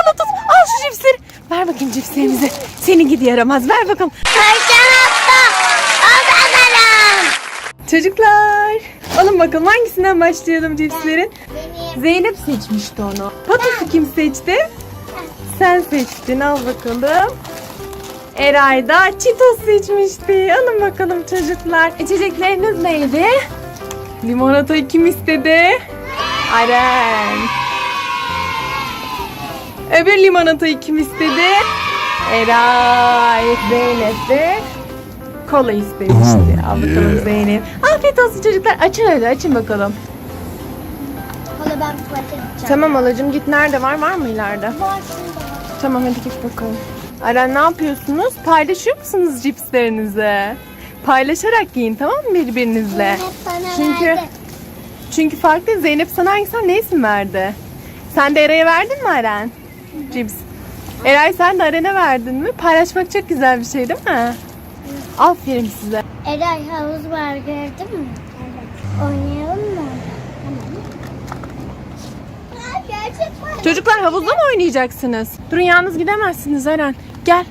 Yakala tut. Al şu cipsleri. Ver bakayım cipslerimizi. Seni gidi yaramaz. Ver bakalım. Çocuklar. Alın bakalım hangisinden başlayalım cipslerin? Zeynep seçmişti onu. Patatesi kim seçti? Sen seçtin. Al bakalım. Eray da Cheetos seçmişti. Alın bakalım çocuklar. İçecekleriniz neydi? Limonatayı kim istedi? Aren. Öbür limonatayı kim istedi? Eray. Zeynep de kola istemişti. Al bakalım Zeynep. Afiyet olsun çocuklar. Açın öyle açın bakalım. Hala ben tuvalete gideceğim. Tamam alacım git nerede var? Var mı ileride? Var şurada. Tamam hadi git bakalım. Aren ne yapıyorsunuz? Paylaşıyor musunuz cipslerinizi? Paylaşarak yiyin tamam mı birbirinizle? Hep bana Çünkü verdi. çünkü farklı Zeynep sana hangisinden ne isim verdi? Sen de Eray'a verdin mi Aren? Cips. Eray sen de Aren'e verdin mi? Paylaşmak çok güzel bir şey değil mi? Aferin size. Eray havuz var gördün mü? Evet. Oynayalım mı? Çocuklar havuzda mı oynayacaksınız? Durun yalnız gidemezsiniz Eren. Gel.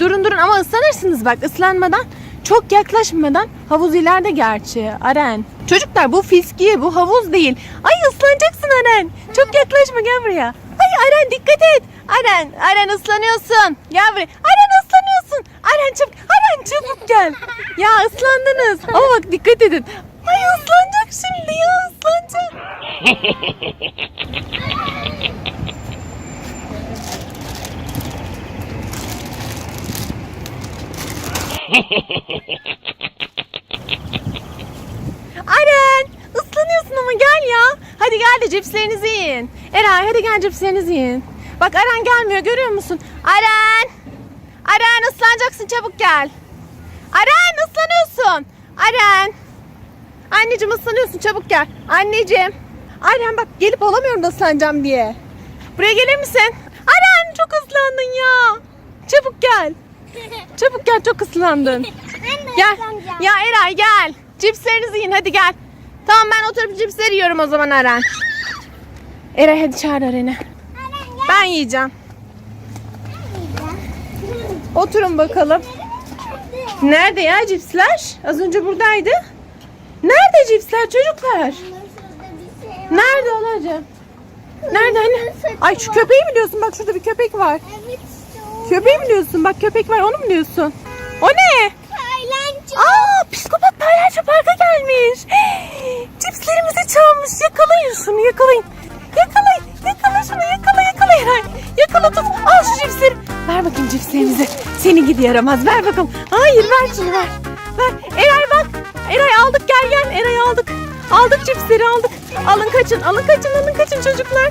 Durun durun ama ıslanırsınız bak ıslanmadan. Çok yaklaşmadan havuz ileride gerçi Aren. Çocuklar bu fiskiye bu havuz değil. Ay ıslanacaksın Aren. Çok yaklaşma gel buraya. Aren dikkat et. Aren, Aren ıslanıyorsun. Gel buraya. Aren ıslanıyorsun. Aren çabuk, Aren çabuk gel. Ya ıslandınız. Ama bak dikkat edin. Ay ıslanacak şimdi ya ıslanacak. Aren ıslanıyorsun ama gel ya. Hadi gel de cipslerinizi yiyin. Eren hadi gel cipslerinizi yiyin. Bak Aren gelmiyor görüyor musun? Aren. Aren ıslanacaksın çabuk gel. Aren ıslanıyorsun. Aren. Anneciğim ıslanıyorsun çabuk gel. Anneciğim. Aren bak gelip alamıyorum da ıslanacağım diye. Buraya gelir misin? Aren çok ıslandın ya. Çabuk gel. Çabuk gel çok ıslandın. Gel. Ya Eray gel. Cipslerinizi yiyin hadi gel. Tamam ben oturup cipsleri yiyorum o zaman Eren. Eray hadi çağır Eren'i. Ben yiyeceğim. Oturun bakalım. Nerede ya cipsler? Az önce buradaydı. Nerede cipsler çocuklar? Nerede alacağım? Nerede hani? Ay şu köpeği mi diyorsun? Bak şurada bir köpek var. Köpeği mi diyorsun? Bak köpek var onu mu diyorsun? O ne? Al şu cipsleri. Ver bakayım cipslerimizi. Seni gidi yaramaz. Ver bakalım. Hayır ver şunu ver. Ver. Eray bak. Eray aldık gel gel. Eray aldık. Aldık cipsleri aldık. Alın kaçın. Alın kaçın. Alın kaçın çocuklar.